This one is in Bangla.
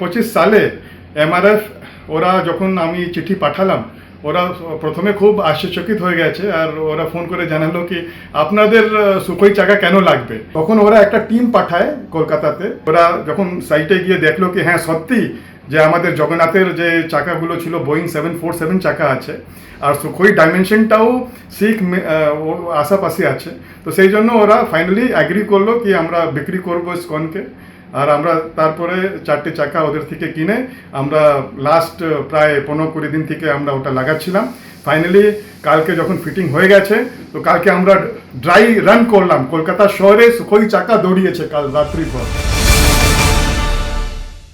পঁচিশ সালে এমআরএফ ওরা যখন আমি চিঠি পাঠালাম, ওরা প্রথমে খুব আশ্চর্যচকিত হয়ে গেছে আর ওরা ফোন করে জানালো কি, আপনাদের সুখোই চাকা কেন লাগবে? তখন ওরা একটা টিম পাঠায় কলকাতাতে। ওরা যখন সাইটে গিয়ে দেখল কি হ্যাঁ সত্যি যে আমাদের জগন্নাথের যে চাকাগুলো ছিল বোয়িং সেভেন ফোর সেভেন চাকা আছে, আর সুখোই ডাইমেনশনটাও শিখ আশাপাশি আছে। তো সেই জন্য ওরা ফাইনালি অ্যাগ্রি করল কি, আমরা বিক্রি করব স্কনকে আর আমরা তারপরে চারটে চাকা ওদের থেকে কিনে আমরা লাস্ট প্রায় পনেরো কুড়ি দিন থেকে আমরা ওটা লাগাচ্ছিলাম। ফাইনালি কালকে যখন ফিটিং হয়ে গেছে, তো কালকে আমরা ড্রাই রান করলাম। কলকাতা শহরে সুখই চাকা দৌড়িয়েছে কাল রাত্রি পর।